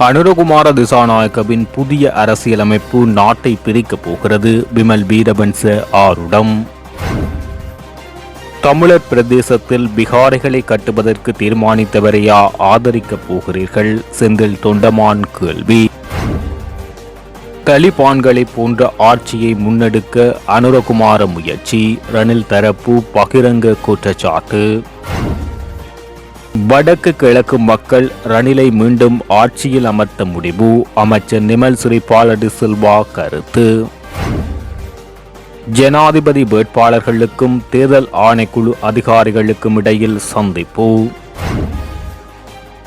அனுரகுமார திசாநாயக்கவின் புதிய அரசியலமைப்பு நாட்டை பிரிக்கப் போகிறது. விமல் வீரபன்ச ஆருடம். தமிழர் பிரதேசத்தில் பிகாரிகளை கட்டுவதற்கு தீர்மானித்தவரையா ஆதரிக்கப் போகிறீர்கள்? செந்தில் தொண்டமான் கேள்வி. தலிபான்களை போன்ற ஆட்சியை முன்னெடுக்க அனுரகுமார முயற்சி. ரணில் தரப்பு பகிரங்க குற்றச்சாட்டு. வடக்கு கிழக்கு மக்கள் ரணிலை மீண்டும் ஆட்சியில் அமர்த்த முடிவு. அமைச்சர் நிமல் சிறிபாலடி சில்வா கருத்து. ஜனாதிபதி வேட்பாளர்களுக்கும் தேர்தல் ஆணைக்குழு அதிகாரிகளுக்கும் இடையில் சந்திப்பு.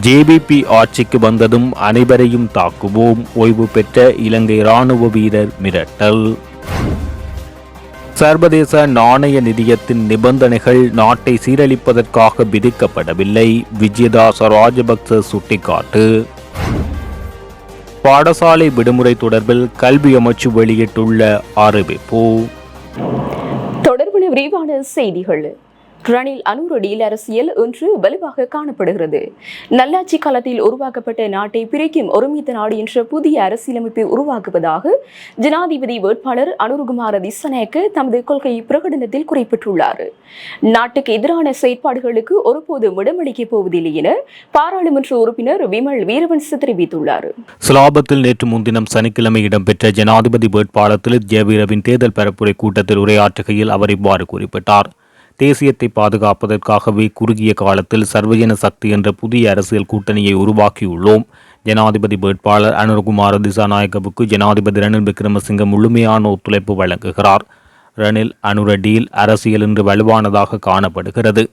ஜேபிபி ஆட்சிக்கு வந்ததும் அனைவரையும் தாக்குவோம். ஓய்வு பெற்ற இலங்கை ராணுவ வீரர் மிரட்டல். சர்வதேச நாணய நிதியத்தின் நிபந்தனைகள் நாட்டை சீரழிப்பதற்காக விதிக்கப்படவில்லை. விஜயதாச ராஜபக்ச சுட்டிக்காட்டு. பாடசாலை விடுமுறை தொடர்பில் கல்வி அமைச்சு வெளியிட்டுள்ள அறிவிப்பு. தொடர்பான விரிவான செய்திகள். ரணில் அனுரடியில் அரசியல் இன்று வலுவாக காணப்படுகிறது. நல்லாட்சி காலத்தில் உருவாக்கப்பட்ட நாட்டை பிரிக்கும் ஒருமித்த நாடு என்ற புதிய அரசியலமைப்பை உருவாக்குவதாக ஜனாதிபதி வேட்பாளர் அனுருகுமார திசநாயக்க தமது கொள்கை பிரகடனத்தில் குறிப்பிட்டுள்ளார். நாட்டுக்கு எதிரான செயற்பாடுகளுக்கு ஒருபோதும் இடமளிக்கப் போவதில்லை என பாராளுமன்ற உறுப்பினர் விமல் வீரவன்ச தெரிவித்துள்ளார். சிலாபத்தில் நேற்று முன்தினம் சனிக்கிழமை இடம்பெற்ற ஜனாதிபதி வேட்பாளர் திலித் ஜெயவீரவின் தேர்தல் பரப்புரை கூட்டத்தில் உரையாற்றுகையில் அவர் இவ்வாறு குறிப்பிட்டார். தேசியத்தை பாதுகாப்பதற்காகவே குறுகிய காலத்தில் சர்வஜன சக்தி என்ற புதிய அரசியல் கூட்டணியை உருவாக்கியுள்ளோம். ஜனாதிபதி வேட்பாளர் அனுர்குமார் திசாநாயகவுக்கு ஜனாதிபதி ரணில் விக்ரமசிங்க முழுமையான ஒத்துழைப்பு வழங்குகிறார். ரணில் அனுரடியில் அரசியல் இன்று வலுவானதாக காணப்படுகிறது.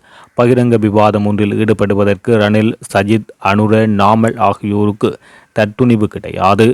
பகிரங்க விவாதம் ஒன்றில் ஈடுபடுவதற்கு ரணில் சஜித் அனுர நாமல் ஆகியோருக்கு தட்டுணிவு கிடையாது.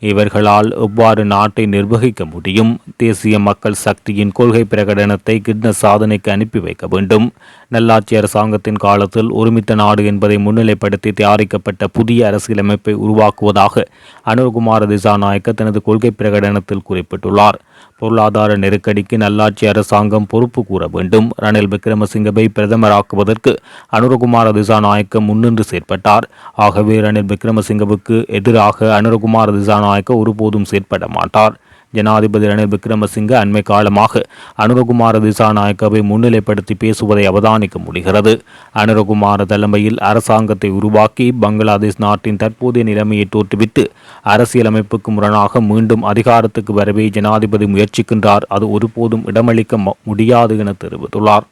இவர்களால் எவ்வாறு நாட்டை நிர்வகிக்க முடியும்? தேசிய மக்கள் சக்தியின் கொள்கை பிரகடனத்தை கிட்ன சாதனைக்கு அனுப்பி வைக்க வேண்டும். நல்லாட்சி அரசாங்கத்தின் காலத்தில் ஒருமித்த நாடு என்பதை முன்னிலைப்படுத்தி தயாரிக்கப்பட்ட புதிய அரசியலமைப்பை உருவாக்குவதாக அனுர்குமார திசாநாயக்க தனது கொள்கை பிரகடனத்தில் குறிப்பிட்டுள்ளார். பொருளாதார நெருக்கடிக்கு நல்லாட்சி அரசாங்கம் பொறுப்பு கூற வேண்டும். ரணில் விக்ரமசிங்கவை பிரதமராக்குவதற்கு அனுரகுமார திசாநாயக்க முன்னின்று செயற்பட்டார். ஆகவே ரணில் விக்ரமசிங்கவுக்கு எதிராக அனுரகுமார திசாநாயக்க ஒருபோதும் செயற்பட மாட்டார். ஜனாதிபதி ரணில் விக்ரமசிங்க அண்மை காலமாக அனுரகுமார திசாநாயக்கவை முன்னிலைப்படுத்தி பேசுவதை அவதானிக்க முடிகிறது. அனுரகுமார தலைமையில் அரசாங்கத்தை உருவாக்கி பங்களாதேஷ் நாட்டின் தற்போதைய நிலைமையை தோற்றுவித்து அரசியலமைப்புக்கு முரணாக மீண்டும் அதிகாரத்துக்கு வரவே ஜனாதிபதி முயற்சிக்கின்றார். அது ஒருபோதும் இடமளிக்க முடியாது என தெரிவித்துள்ளார்.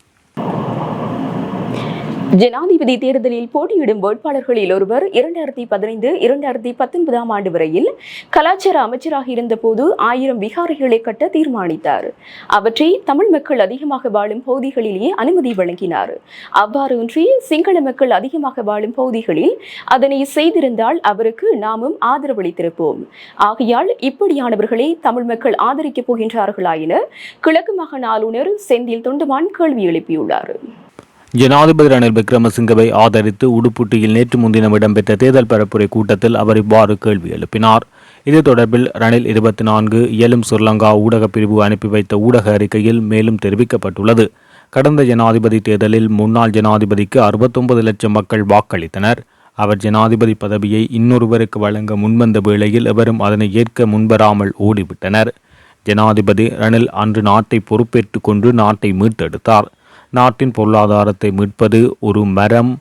ஜனாதிபதி தேர்தலில் போட்டியிடும் வேட்பாளர்களில் ஒருவர் இரண்டாயிரத்தி பதினைந்து இரண்டாயிரத்தி பத்தொன்பதாம் ஆண்டு வரையில் கலாச்சார அமைச்சராக இருந்தபோது ஆயிரம் விகாரைகளை கட்ட தீர்மானித்தார். அவற்றை தமிழ் மக்கள் அதிகமாக வாழும் பகுதிகளிலேயே அனுமதி வழங்கினார். அவ்வாறின்றி சிங்கள மக்கள் அதிகமாக வாழும் பகுதிகளில் அதனை செய்திருந்தால் அவருக்கு நாமும் ஆதரவளித்திருப்போம். ஆகையால் இப்படியானவர்களை தமிழ் மக்கள் ஆதரிக்கப் போகின்றார்களா என கிழக்கு மாகாண ஆளுநர் செந்தில் தொண்டமான் கேள்வி எழுப்பியுள்ளார். ஜனாதிபதி ரணில் விக்ரமசிங்கவை ஆதரித்து உடுப்புட்டியில் நேற்று முன்தினம் இடம்பெற்ற தேர்தல் பரப்புரை கூட்டத்தில் அவர் இவ்வாறு கேள்வி எழுப்பினார். இது தொடர்பில் ரணில் இருபத்தி நான்கு இயலும் ஸ்ரீலங்கா ஊடகப் பிரிவு அனுப்பி வைத்த ஊடக அறிக்கையில் மேலும் தெரிவிக்கப்பட்டுள்ளது. கடந்த ஜனாதிபதி தேர்தலில் முன்னாள் ஜனாதிபதிக்கு அறுபத்தொன்பது லட்சம் மக்கள் வாக்களித்தனர். அவர் ஜனாதிபதி பதவியை இன்னொருவருக்கு வழங்க முன்வந்த வேளையில் எவரும் அதனை ஏற்க முன்வராமல் ஓடிவிட்டனர். ஜனாதிபதி ரணில் அன்று நாட்டை பொறுப்பேற்றுக் கொண்டு நாட்டை மீட்டெடுத்தார். நாட்டின் பொருளாதாரத்தை மீட்பது ஒரு மரம்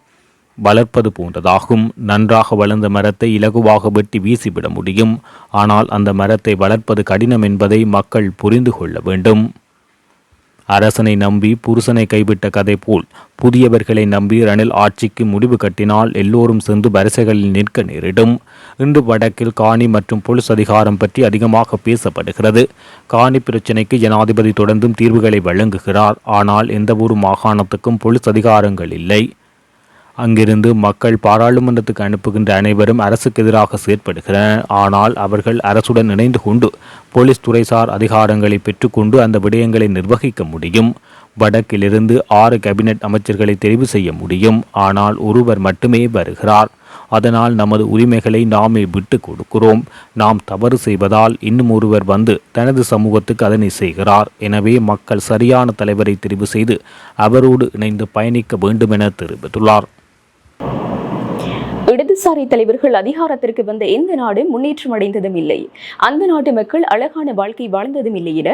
வளர்ப்பது போன்றதாகும். நன்றாக வளர்ந்த மரத்தை இலகுவாக வெட்டி வீசிவிட முடியும். ஆனால் அந்த மரத்தை வளர்ப்பது கடினம் என்பதை மக்கள் புரிந்து கொள்ள வேண்டும். அரசனை நம்பி புருஷனை கைவிட்ட கதை போல் புதியவர்களை நம்பி ரணில் ஆட்சிக்கு முடிவு கட்டினால் எல்லோரும் சென்று வரிசைகளில் நிற்க நேரிடும். இன்று வடக்கில் காணி மற்றும் போலீஸ் அதிகாரம் பற்றி அதிகமாக பேசப்படுகிறது. காணி பிரச்சினைக்கு ஜனாதிபதி தொடர்ந்தும் தீர்வுகளை வழங்குகிறார். ஆனால் எந்த ஒரு மாகாணத்துக்கும் போலீஸ் அதிகாரங்கள் இல்லை. அங்கிருந்து மக்கள் பாராளுமன்றத்துக்கு அனுப்புகின்ற அனைவரும் அரசுக்கு எதிராக செயற்படுகிறனர் ஆனால் அவர்கள் அரசுடன் இணைந்து கொண்டு போலீஸ் துறைசார் அதிகாரங்களை பெற்றுக்கொண்டு அந்த விடயங்களை நிர்வகிக்க முடியும். வடக்கிலிருந்து ஆறு கேபினெட் அமைச்சர்களை தெரிவு செய்ய முடியும். ஆனால் ஒருவர் மட்டுமே வருகிறார். அதனால் நமது உரிமைகளை நாமே விட்டு கொடுக்கிறோம். நாம் தவறு செய்வதால் இன்னும் ஒருவர் வந்து தனது சமூகத்துக்கு அதனை செய்கிறார். எனவே மக்கள் சரியான தலைவரை தெரிவு செய்து அவரோடு இணைந்து பயணிக்க வேண்டுமென தெரிவித்துள்ளார். இடதுசாரி தலைவர்கள் அதிகாரத்திற்கு வந்த எந்த நாடு முன்னேற்றம் அடைந்ததும் இல்லை. அந்த நாட்டு மக்கள் அழகான வாழ்க்கை வாழ்ந்ததும் இல்லை என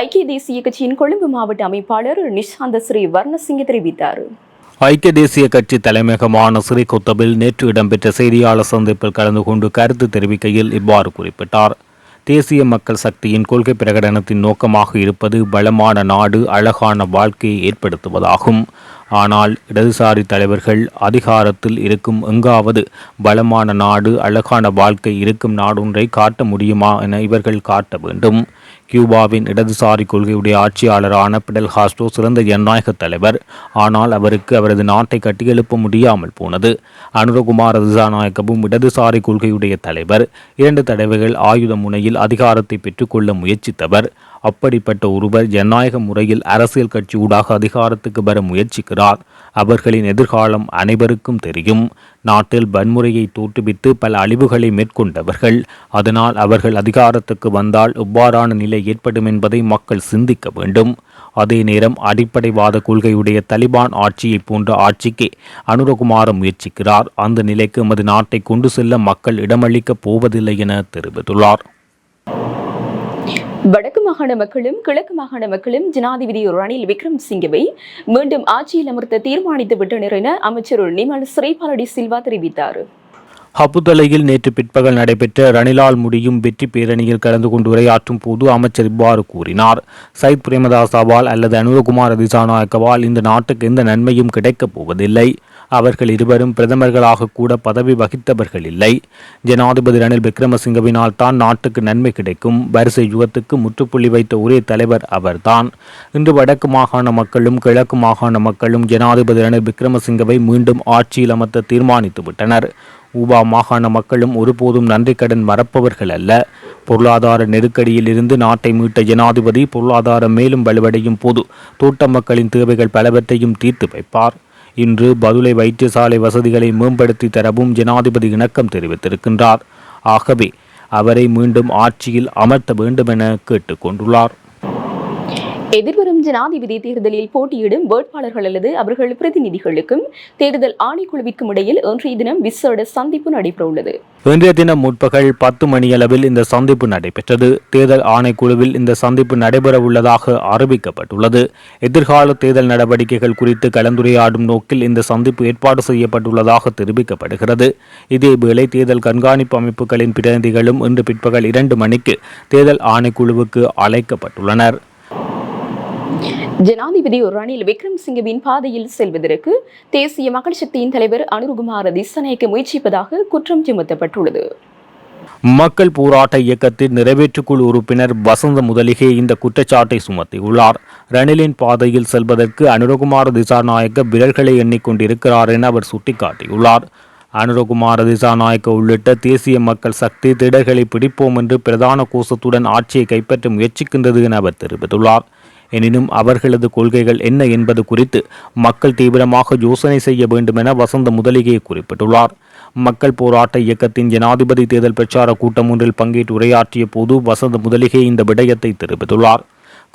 ஐக்கிய தேசிய கட்சியின் கொழும்பு மாவட்ட அமைப்பாளர் நிஷாந்த ஸ்ரீ வர்ணசிங்க தெரிவித்தார். ஐக்கிய தேசிய கட்சி தலைமையகமான ஸ்ரீகொத்தபில் நேற்று இடம்பெற்ற செய்தியாளர் சந்திப்பில் கலந்து கொண்டு கருத்து தெரிவிக்கையில் இவ்வாறு குறிப்பிட்டார். தேசிய மக்கள் சக்தியின் கொள்கை பிரகடனத்தின் நோக்கமாக இருப்பது பலமான நாடு அழகான வாழ்க்கையை ஏற்படுத்துவதாகும். ஆனால் இடதுசாரி தலைவர்கள் அதிகாரத்தில் இருக்கும் எங்காவது பலமான நாடு அழகான வாழ்க்கை இருக்கும் நாடொன்றை காட்ட முடியுமா என இவர்கள் காட்ட வேண்டும். கியூபாவின் இடதுசாரி கொள்கையுடைய ஆட்சியாளரான பிடல் ஹாஸ்டோ சிறந்த ஜனநாயக தலைவர். ஆனால் அவருக்கு அவரது நாட்டை கட்டியெழுப்ப முடியாமல் போனது. அனுரகுமார் திசாநாயக்கவும் இடதுசாரி கொள்கையுடைய தலைவர். இரண்டு தடவைகள் ஆயுத முனையில் அதிகாரத்தை பெற்றுக்கொள்ள முயற்சித்தவர். அப்படிப்பட்ட ஒருவர் ஜனநாயக முறையில் அரசியல் கட்சி ஊடாக அதிகாரத்துக்கு வர முயற்சிக்கிறார். அவர்களின் எதிர்காலம் அனைவருக்கும் தெரியும். நாட்டில் வன்முறையை தோற்றுவித்து பல அழிவுகளை மேற்கொண்டவர்கள். அதனால் அவர்கள் அதிகாரத்துக்கு வந்தால் இவ்வாறான நிலை ஏற்படும் என்பதை மக்கள் சிந்திக்க வேண்டும். அதே நேரம் அடிப்படைவாத கொள்கையுடைய தலிபான் ஆட்சியை போன்ற ஆட்சிக்கு அனுரகுமார முயற்சிக்கிறார். அந்த நிலைக்கு எமது நாட்டை கொண்டு செல்ல மக்கள் இடமளிக்கப் போவதில்லை என தெரிவித்துள்ளார். வடக்கு மாகாண மக்களும் கிழக்கு மாகாண மக்களும் ஜனாதிபதி ரணில் விக்ரம் சிங்கவை மீண்டும் ஆட்சியில் அமர்த்த தீர்மானித்து விட்டனர் என அமைச்சர் நிமல் ஸ்ரீபாலடி சில்வா தெரிவித்தார். ஹப்புதலையில் நேற்று பிற்பகல் நடைபெற்ற ரணிலால் முடியும் வெற்றி பேரணியில் கலந்து கொண்டு உரையாற்றும் போது அமைச்சர் இவ்வாறு கூறினார். சயித் பிரேமதாசாவால் அல்லது அனுரகுமார் திசாநாயக்கவால் இந்த நாட்டுக்கு எந்த நன்மையும் கிடைக்கப் போவதில்லை. அவர்கள் இருவரும் பிரதமர்களாக கூட பதவி வகித்தவர்கள் இல்லை. ஜனாதிபதி ரணில் விக்ரமசிங்கவினால் தான் நாட்டுக்கு நன்மை கிடைக்கும். வரிசை யுகத்துக்கு முற்றுப்புள்ளி வைத்த ஒரே தலைவர் அவர்தான். இன்று வடக்கு மாகாண மக்களும் கிழக்கு மாகாண மக்களும் ஜனாதிபதி ரணில் விக்ரமசிங்கவை மீண்டும் ஆட்சியில் அமர்த்த தீர்மானித்துவிட்டனர். ஊபா மாகாண மக்களும் ஒருபோதும் நன்றி கடன் மறப்பவர்கள் அல்ல. பொருளாதார நெருக்கடியில் இருந்து நாட்டை மீட்ட ஜனாதிபதி பொருளாதாரம் மேலும் வலுவடையும் போது தோட்ட மக்களின் தேவைகள் பலவற்றையும் தீர்த்து வைப்பார். இன்று பதுளை வைத்தியசாலை வசதிகளை மேம்படுத்தி தரவும் ஜனாதிபதி இணக்கம் தெரிவித்திருக்கின்றார். ஆகவே அவரை மீண்டும் ஆட்சியில் அமர்த்த வேண்டும் என கேட்டுக்கொண்டுள்ளார். எதிர்வரும் ஜனாதிபதி தேர்தலில் போட்டியிடும் வேட்பாளர்கள் அல்லது அவர்கள் பிரதிநிதிகளுக்கும் தேர்தல் ஆணைக்குழுவிற்கும் இடையில் இன்றைய தினம் விசேட சந்திப்பு நடைபெறவுள்ளது இன்றைய தினம் முற்பகல் பத்து மணியளவில் இந்த சந்திப்பு நடைபெற்றது. தேர்தல் ஆணைக்குழுவில் இந்த சந்திப்பு நடைபெற உள்ளதாக அறிவிக்கப்பட்டுள்ளது. எதிர்கால தேர்தல் நடவடிக்கைகள் குறித்து கலந்துரையாடும் நோக்கில் இந்த சந்திப்பு ஏற்பாடு செய்யப்பட்டுள்ளதாக தெரிவிக்கப்படுகிறது. இதேவேளை தேர்தல் கண்காணிப்பு அமைப்புகளின் பிரதிநிதிகளும் இன்று பிற்பகல் இரண்டு மணிக்கு தேர்தல் ஆணைக்குழுவுக்கு அழைக்கப்பட்டுள்ளனர். ஜனாதிபதி ரணில் விக்ரம்சிங்கவின் பாதையில் செல்வதற்கு தேசிய மக்கள் சக்தியின் தலைவர் அனுருகுமார திசநாயக்க முயற்சிப்பதாக குற்றம் சுமத்தப்பட்டுள்ளது. மக்கள் போராட்ட இயக்கத்தின் நிறைவேற்றுக்குழு உறுப்பினர் வசந்த முதலிகே இந்த குற்றச்சாட்டை சுமத்தியுள்ளார். ரணிலின் பாதையில் செல்வதற்கு அனுரகுமார திசாநாயக்க விரல்களை எண்ணிக்கொண்டிருக்கிறார் என அவர் சுட்டிக்காட்டியுள்ளார். அனுரகுமார திசாநாயக்க உள்ளிட்ட தேசிய மக்கள் சக்தி திடர்களை பிடிப்போம் என்று பிரதான கோஷத்துடன் ஆட்சியை கைப்பற்ற முயற்சிக்கின்றது என அவர் தெரிவித்துள்ளார். எனினும் அவர்களது கொள்கைகள் என்ன என்பது குறித்து மக்கள் தீவிரமாக யோசனை செய்ய வேண்டும் என வசந்த முதலிகே குறிப்பிட்டுள்ளார். மக்கள் போராட்ட இயக்கத்தின் ஜனாதிபதி தேர்தல் பிரச்சார கூட்டம் ஒன்றில் பங்கேற்று உரையாற்றிய போது வசந்த முதலிகே இந்த விடயத்தை தெரிவித்துள்ளார்.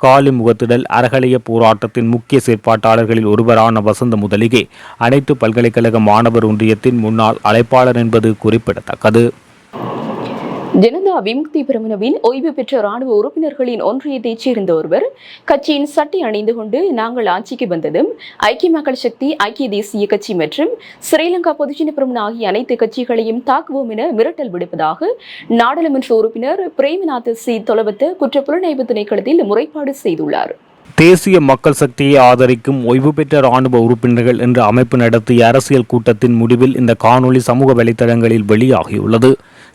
காலி முகத்திடல் அறகலைய போராட்டத்தின் முக்கிய செயற்பாட்டாளர்களில் ஒருவரான வசந்த முதலிகே அனைத்து பல்கலைக்கழக மாணவர் ஒன்றியத்தின் முன்னாள் அழைப்பாளர் என்பது குறிப்பிடத்தக்கது. ஜனதா விமுக்தி பிரமணவின் ஓய்வு பெற்ற ராணுவ உறுப்பினர்களின் ஒன்றியத்தைச் சேர்ந்த ஒருவர் கட்சியின் சட்டை அணிந்து கொண்டு நாங்கள் ஆட்சிக்கு வந்ததும் ஐக்கிய மக்கள் சக்தி ஐக்கிய தேசிய கட்சி மற்றும் ஸ்ரீலங்கா பொதுஜன பிரமுன ஆகிய அனைத்து கட்சிகளையும் தாக்குவோம் என மிரட்டல் விடுப்பதாக நாடாளுமன்ற உறுப்பினர் பிரேமநாத் சி. தொலவத்த குற்ற புலனாய்வு திணைக்களத்தில் முறைப்பாடு செய்துள்ளார். தேசிய மக்கள் சக்தியை ஆதரிக்கும் ஓய்வு பெற்ற இராணுவ உறுப்பினர்கள் என்ற அமைப்பு நடத்திய அரசியல் கூட்டத்தின் முடிவில் இந்த காணொளி சமூக வலைதளங்களில் வெளியாகியுள்ளது.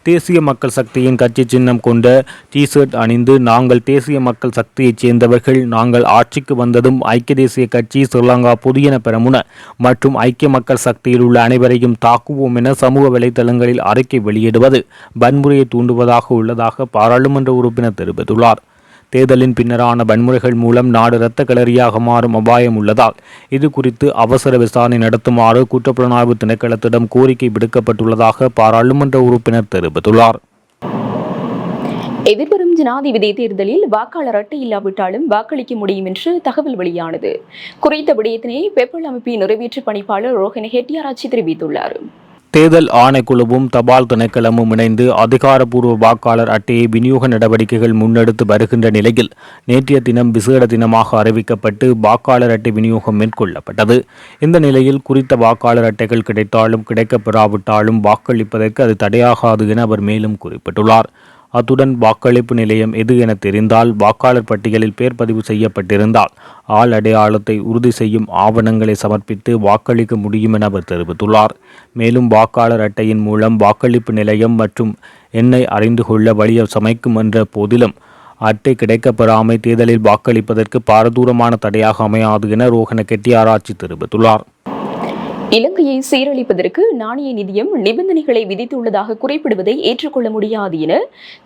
தேசிய மக்கள் சக்தியின் கட்சி சின்னம் கொண்ட டிஷர்ட் அணிந்து நாங்கள் தேசிய மக்கள் சக்தியைச் சேர்ந்தவர்கள் நாங்கள் ஆட்சிக்கு வந்ததும் ஐக்கிய தேசிய கட்சி ஸ்ரீலங்கா புதியன பெரமுன மற்றும் ஐக்கிய மக்கள் சக்தியில் உள்ள அனைவரையும் தாக்குவோம் என சமூக வலைதளங்களில் அறிக்கை வெளியிடுவது வன்முறையை தூண்டுவதாக உள்ளதாக பாராளுமன்ற உறுப்பினர் தெரிவித்துள்ளார். தேர்தலின் பின்னரான வன்முறைகள் மூலம் நாடு இரத்த களரியாக மாறும் அபாயம் உள்ளதால் இது குறித்து அவசர விசாரணை நடத்துமாறு குற்றப்புலனாய்வு திணைக்களத்திடம் கோரிக்கை விடுக்கப்பட்டுள்ளதாக பாராளுமன்ற உறுப்பினர் தெரிவித்துள்ளார். எதிர்வரும் ஜனாதிபதி தேர்தலில் வாக்காளர் அட்டை இல்லாவிட்டாலும் வாக்களிக்க முடியும் என்று தகவல் வெளியானது. குறித்த விடயத்தினை பெப்பல் அமைப்பின் நிறைவேற்று பணிப்பாளர் ரோஹன் ஹெட்டியாராச்சி தெரிவித்துள்ளார். தேர்தல் ஆணைக்குழுவும் தபால் திணைக்களமும் இணைந்து அதிகாரப்பூர்வ வாக்காளர் அட்டையை விநியோக நடவடிக்கைகள் முன்னெடுத்து வருகின்ற நிலையில் நேற்றைய தினம் விசேட தினமாக அறிவிக்கப்பட்டு வாக்காளர் அட்டை விநியோகம் மேற்கொள்ளப்பட்டது. இந்த நிலையில் குறித்த வாக்காளர் அட்டைகள் கிடைத்தாலும் கிடைக்கப்பெறாவிட்டாலும் வாக்களிப்பதற்கு அது தடையாகாது என அவர் மேலும் குறிப்பிட்டுள்ளார். அத்துடன் வாக்களிப்பு நிலையம் எது என தெரிந்தால் வாக்காளர் பட்டியலில் பேர் பதிவு செய்யப்பட்டிருந்தால் ஆள் அடையாளத்தை உறுதி செய்யும் ஆவணங்களை சமர்ப்பித்து வாக்களிக்க முடியும் என அவர் தெரிவித்துள்ளார். மேலும் வாக்காளர் அட்டையின் மூலம் வாக்களிப்பு நிலையம் மற்றும் எண்ணை அறிந்து கொள்ள வழியை சமைக்கும் என்ற போதிலும் அட்டை கிடைக்கப்பெறாமை தேர்தலில் வாக்களிப்பதற்கு பாரதூரமான தடையாக அமையாது என ரோஹன கெட்டியாராய்ச்சி தெரிவித்துள்ளார். இலங்கையை சீரழிப்பதற்கு நாணய நிதியம் நிபந்தனைகளை விதித்துள்ளதாக குறிப்பிடுவதை ஏற்றுக்கொள்ள முடியாது என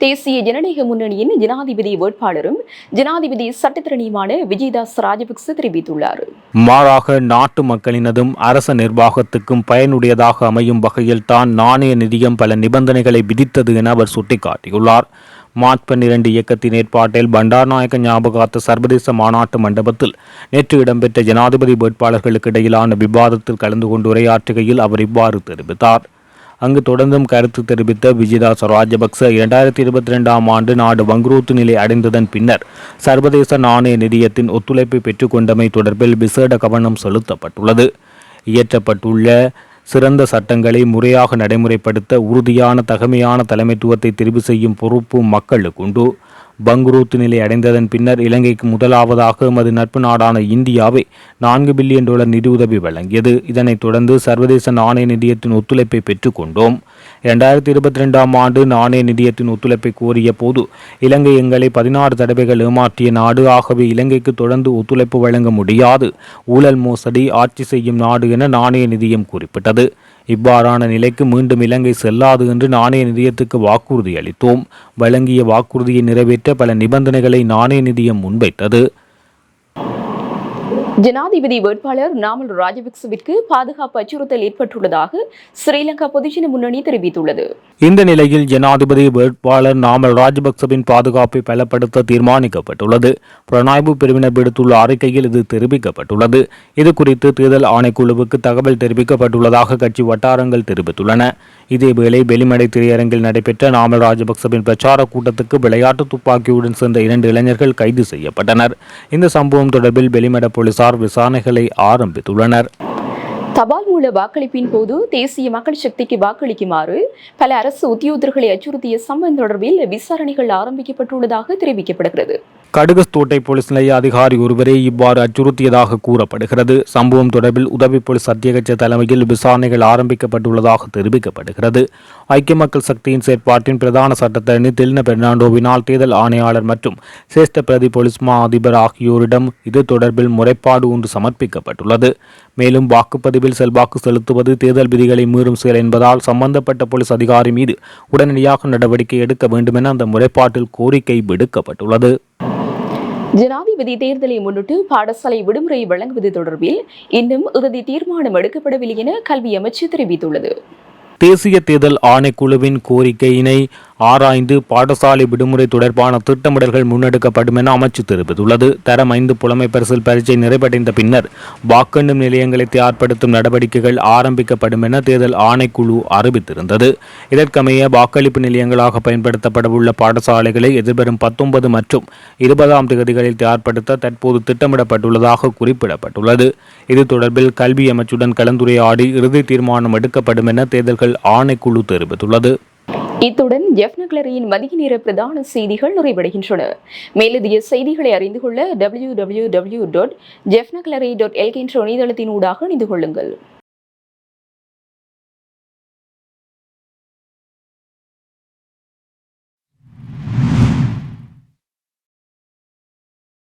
தேசிய ஜனநாயக முன்னணியின் ஜனாதிபதி வேட்பாளரும் ஜனாதிபதி சட்டத்திரணியுமான விஜயதாஸ் ராஜபக்ச தெரிவித்துள்ளார். மாறாக நாட்டு மக்களினதும் அரச நிர்வாகத்துக்கும் பயனுடையதாக அமையும் வகையில் தான் நாணய நிதியம் பல நிபந்தனைகளை விதித்தது என அவர் சுட்டிக்காட்டியுள்ளார். மார்ச் பன்னிரண்டு இயக்கத்தின் ஏற்பாட்டில் பண்டார்நாயக்க ஞாபகார்த்த சர்வதேச மாநாட்டு மண்டபத்தில் நேற்று இடம்பெற்ற ஜனாதிபதி வேட்பாளர்களுக்கு இடையிலான விவாதத்தில் கலந்து கொண்டு உரையாற்றுகையில் அவர் இவ்வாறு தெரிவித்தார். அங்கு தொடர்ந்தும் கருத்து தெரிவித்த விஜயதாஸ் ராஜபக்ச இரண்டாயிரத்தி இருபத்தி ரெண்டாம் ஆண்டு நாடு வங்குரூத்து நிலை அடைந்ததன் பின்னர் சர்வதேச நாணய நிதியத்தின் ஒத்துழைப்பை பெற்றுக்கொண்டமை தொடர்பில் விசேட கவனம் செலுத்தப்பட்டுள்ளது. இயற்றப்பட்டுள்ள சிறந்த சட்டங்களை முறையாக நடைமுறைப்படுத்த உறுதியான தகமையான தலைமைத்துவத்தை தெரிவு செய்யும் பொறுப்பு மக்களுக்குண்டு பங்குரூத்து நிலை அடைந்ததன் பின்னர் இலங்கைக்கு முதலாவதாக எமது நட்பு நாடான இந்தியாவை நான்கு பில்லியன் டாலர் நிதியுதவி வழங்கியது. இதனைத் தொடர்ந்து சர்வதேச நாணய நிதியத்தின் ஒத்துழைப்பை பெற்றுக்கொண்டோம் இரண்டாயிரத்தி இருபத்தி ரெண்டாம் ஆண்டு நாணய நிதியத்தின் ஒத்துழைப்பை கோரிய போது இலங்கை எங்களை பதினாறு தடவைகள் ஏமாற்றிய நாடு. ஆகவே இலங்கைக்கு தொடர்ந்து ஒத்துழைப்பு வழங்க முடியாது. ஊழல் மோசடி ஆட்சி செய்யும் நாடு என நாணய நிதியம் குறிப்பிட்டது. இவ்வாறான நிலைக்கு மீண்டும் இலங்கை செல்லாது என்று நாணய நிதியத்துக்கு வாக்குறுதி அளித்தோம் வழங்கிய வாக்குறுதியை நிறைவேற்ற பல நிபந்தனைகளை நாணய நிதியம் முன்வைத்தது. ஜனாதிபதி வேட்பாளர் நாமல் ராஜபக்சவிற்கு பாதுகாப்பு அச்சுறுத்தல் ஏற்பட்டுள்ளதாக ஸ்ரீலங்கா பொதுஜன முன்னணி தெரிவித்துள்ளது. இந்த நிலையில் ஜனாதிபதி வேட்பாளர் நாமல் ராஜபக்சவின் பாதுகாப்பை பலப்படுத்த தீர்மானிக்கப்பட்டுள்ளது. புலனாய்வு பிரிவினர் விடுத்துள்ள அறிக்கையில் இது தெரிவிக்கப்பட்டுள்ளது. இது குறித்து தேர்தல் ஆணைக்குழுவுக்கு தகவல் தெரிவிக்கப்பட்டுள்ளதாக கட்சி வட்டாரங்கள் தெரிவித்துள்ளன. இதேவேளை வெளிமடை திரையரங்கில் நடைபெற்ற நாமல் ராஜபக்சவின் பிரச்சார கூட்டத்துக்கு விளையாட்டு துப்பாக்கியுடன் சென்ற இரண்டு இளைஞர்கள் கைது செய்யப்பட்டனர். இந்த சம்பவம் தொடர்பில் வெளிமட போலீசார் விசாரணைகளை ஆரம்பித்துள்ளனர். தபால் மூல வாக்களிப்பின் போது தேசிய மக்கள் சக்திக்கு வாக்களிக்குமாறு பல அரசு உத்தியோகர்களை அச்சுறுத்திய சம்பவம் தொடர்பில் விசாரணைகள் ஆரம்பிக்கப்பட்டுள்ளதாக தெரிவிக்கப்படுகிறது. கடுகஸ்தோட்டை போலீஸ் நிலைய அதிகாரி ஒருவரே இவ்வாறு அச்சுறுத்தியதாக கூறப்படுகிறது. சம்பவம் தொடர்பில் உதவி போலீஸ் அத்தியகட்ச தலைமையில் விசாரணைகள் ஆரம்பிக்கப்பட்டுள்ளதாக தெரிவிக்கப்படுகிறது. ஐக்கிய மக்கள் சக்தியின் செயற்பாட்டின் பிரதான சட்டத்தரணி தில்ன பெர்னாண்டோவினால் தேர்தல் ஆணையாளர் மற்றும் சிரேஷ்ட பிரதி போலீஸ் மா அதிபர் ஆகியோரிடம் இது தொடர்பில் முறைப்பாடு ஒன்று சமர்ப்பிக்கப்பட்டுள்ளது. மேலும் வாக்குப்பதிவில் செல்வாக்கு செலுத்துவது தேர்தல் விதிகளை மீறும் செயல் என்பதால் சம்பந்தப்பட்ட போலீஸ் அதிகாரி மீது உடனடியாக நடவடிக்கை எடுக்க வேண்டுமென அந்த முறைப்பாட்டில் கோரிக்கை விடுக்கப்பட்டுள்ளது. ஜனாதிபதி தேர்தலை முன்னிட்டு பாடசாலை விடுமுறை வழங்குவது தொடர்பில் இன்னும் இறுதி தீர்மானம் எடுக்கப்படவில்லை என கல்வி அமைச்சு தெரிவித்துள்ளது. தேசிய தேர்தல் ஆணைக்குழுவின் கோரிக்கையினை ஆராய்ந்து பாடசாலை விடுமுறை தொடர்பான திட்டமிடல்கள் முன்னெடுக்கப்படும் என அமைச்சு தெரிவித்துள்ளது. தரம் ஐந்து புலமை பரிசில் பரீட்சை நிறைவடைந்த பின்னர் வாக்கெண்ணும் நிலையங்களை தயார்படுத்தும் நடவடிக்கைகள் ஆரம்பிக்கப்படும் என தேர்தல் ஆணைக்குழு அறிவித்திருந்தது. இதற்கமைய வாக்களிப்பு நிலையங்களாக பயன்படுத்தப்படவுள்ள பாடசாலைகளை எதிர்வரும் பத்தொன்பது மற்றும் இருபதாம் தேதிகளில் தயார்படுத்த தற்போது திட்டமிடப்பட்டுள்ளதாக குறிப்பிடப்பட்டுள்ளது. இது தொடர்பில் கல்வி அமைச்சுடன் கலந்துரையாடி இறுதி தீர்மானம் எடுக்கப்படும் என தேர்தல்கள் ஆணைக்குழு தெரிவித்துள்ளது. இத்துடன் ஜெஃப்னக்லரியின் மதிய நேர பிரதான செய்திகள் நிறைவடைகின்றன. மேலதிக செய்திகளை அறிந்து கொள்ள டபிள்யூ டபிள்யூ டபிள்யூ டாட் ஜெஃப்னக்லரி டாட் எல்கின்ற இணையதளத்தினூடாக இணைந்து கொள்ளுங்கள்.